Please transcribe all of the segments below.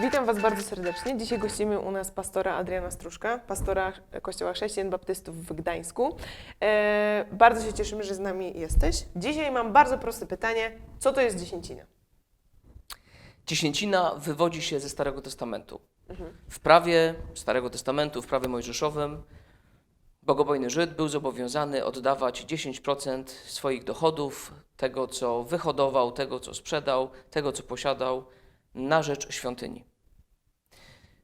Witam Was bardzo serdecznie. Dzisiaj gościmy u nas pastora Adriana Struszka, pastora Kościoła Chrześcijan Baptystów w Gdańsku. E, bardzo się cieszymy, że z nami jesteś. Dzisiaj mam bardzo proste pytanie. Co to jest dziesięcina? Dziesięcina wywodzi się ze Starego Testamentu. W prawie Starego Testamentu, w prawie mojżeszowym, bogobojny Żyd był zobowiązany oddawać 10% swoich dochodów, tego co wyhodował, tego co sprzedał, tego co posiadał, na rzecz świątyni.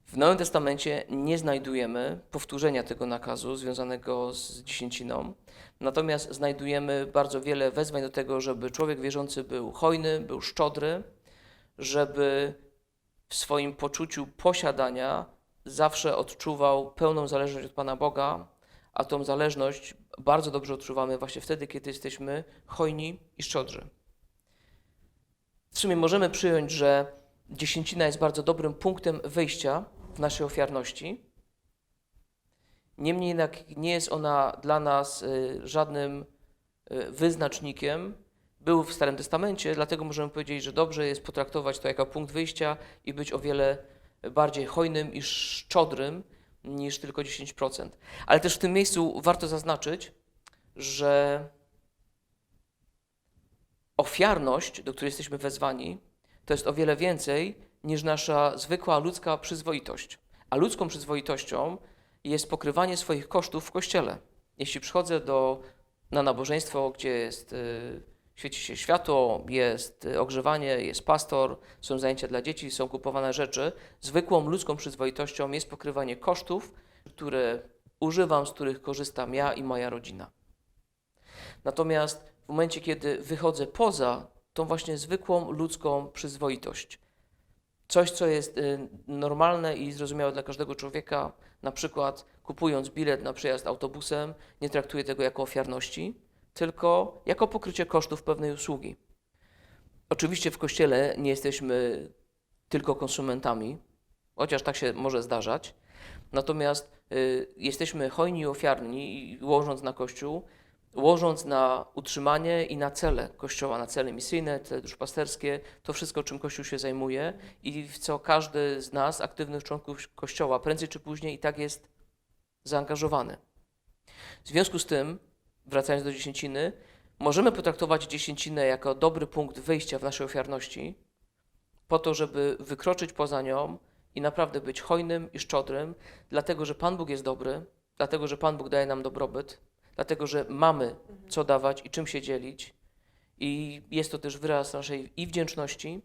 W Nowym Testamencie nie znajdujemy powtórzenia tego nakazu związanego z dziesięciną, natomiast znajdujemy bardzo wiele wezwań do tego, żeby człowiek wierzący był hojny, był szczodry, żeby w swoim poczuciu posiadania zawsze odczuwał pełną zależność od Pana Boga, a tą zależność bardzo dobrze odczuwamy właśnie wtedy, kiedy jesteśmy hojni i szczodrzy. W sumie możemy przyjąć, że dziesięcina jest bardzo dobrym punktem wyjścia w naszej ofiarności. Niemniej jednak nie jest ona dla nas y, żadnym y, wyznacznikiem. Był w Starym Testamencie, dlatego możemy powiedzieć, że dobrze jest potraktować to jako punkt wyjścia i być o wiele bardziej hojnym i szczodrym niż tylko 10%. Ale też w tym miejscu warto zaznaczyć, że ofiarność, do której jesteśmy wezwani, to jest o wiele więcej niż nasza zwykła ludzka przyzwoitość. A ludzką przyzwoitością jest pokrywanie swoich kosztów w kościele. Jeśli przychodzę do, na nabożeństwo, gdzie jest, y, świeci się światło, jest y, ogrzewanie, jest pastor, są zajęcia dla dzieci, są kupowane rzeczy, zwykłą ludzką przyzwoitością jest pokrywanie kosztów, które używam, z których korzystam ja i moja rodzina. Natomiast w momencie, kiedy wychodzę poza tą właśnie zwykłą ludzką przyzwoitość, coś, co jest y, normalne i zrozumiałe dla każdego człowieka, na przykład kupując bilet na przejazd autobusem, nie traktuję tego jako ofiarności, tylko jako pokrycie kosztów pewnej usługi. Oczywiście w kościele nie jesteśmy tylko konsumentami, chociaż tak się może zdarzać. Natomiast y, jesteśmy hojni i ofiarni, łożąc na kościół, łożąc na utrzymanie i na cele Kościoła, na cele misyjne, cele duszpasterskie, to wszystko, czym Kościół się zajmuje i w co każdy z nas, aktywnych członków Kościoła, prędzej czy później i tak jest zaangażowany. W związku z tym, wracając do dziesięciny, możemy potraktować dziesięcinę jako dobry punkt wyjścia w naszej ofiarności, po to, żeby wykroczyć poza nią i naprawdę być hojnym i szczodrym, dlatego że Pan Bóg jest dobry, dlatego że Pan Bóg daje nam dobrobyt, dlatego że mamy co dawać i czym się dzielić. I jest to też wyraz naszej i wdzięczności,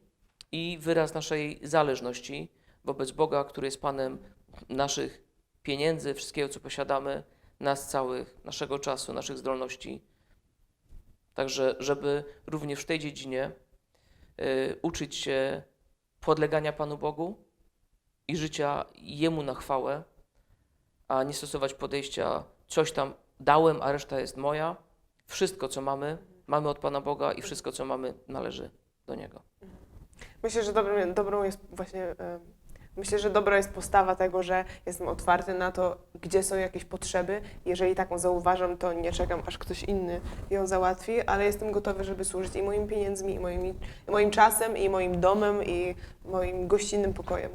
i wyraz naszej zależności wobec Boga, który jest Panem naszych pieniędzy, wszystkiego, co posiadamy, nas całych, naszego czasu, naszych zdolności. Także, żeby również w tej dziedzinie y, uczyć się podlegania Panu Bogu i życia Jemu na chwałę, a nie stosować podejścia coś tam dałem, a reszta jest moja. Wszystko, co mamy, mamy od Pana Boga i wszystko, co mamy, należy do Niego. Myślę, że dobrą, dobrą jest właśnie. e, Myślę, że dobra jest postawa tego, że jestem otwarty na to, gdzie są jakieś potrzeby. Jeżeli taką zauważam, to nie czekam, aż ktoś inny ją załatwi, ale jestem gotowy, żeby służyć i moimi pieniędzmi, i moimi, moim czasem, i moim domem, i moim gościnnym pokojem.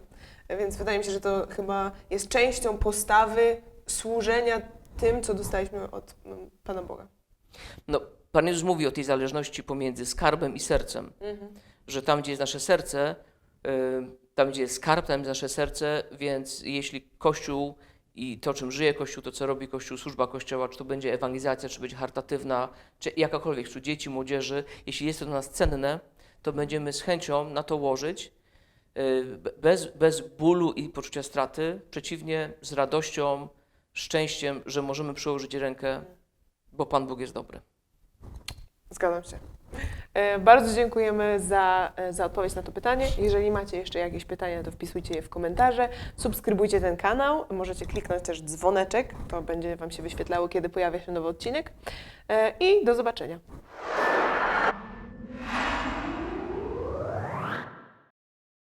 Więc wydaje mi się, że to chyba jest częścią postawy służenia tym, co dostaliśmy od mm, Pana Boga. No, Pan Jezus mówi o tej zależności pomiędzy skarbem i sercem, że tam, gdzie jest nasze serce, y, tam, gdzie jest skarb, tam jest nasze serce, więc jeśli Kościół i to, czym żyje Kościół, to, co robi Kościół, służba Kościoła, czy to będzie ewangelizacja, czy będzie charytatywna, czy jakakolwiek, czy dzieci, młodzieży, jeśli jest to dla nas cenne, to będziemy z chęcią na to łożyć, y, be- bez, bez bólu i poczucia straty, przeciwnie, z radością, szczęściem, że możemy przyłożyć rękę, bo Pan Bóg jest dobry. Zgadzam się. E, Bardzo dziękujemy za, e, za odpowiedź na to pytanie. Jeżeli macie jeszcze jakieś pytania, to wpisujcie je w komentarze. Subskrybujcie ten kanał. Możecie kliknąć też dzwoneczek. To będzie Wam się wyświetlało, kiedy pojawia się nowy odcinek. E, I do zobaczenia.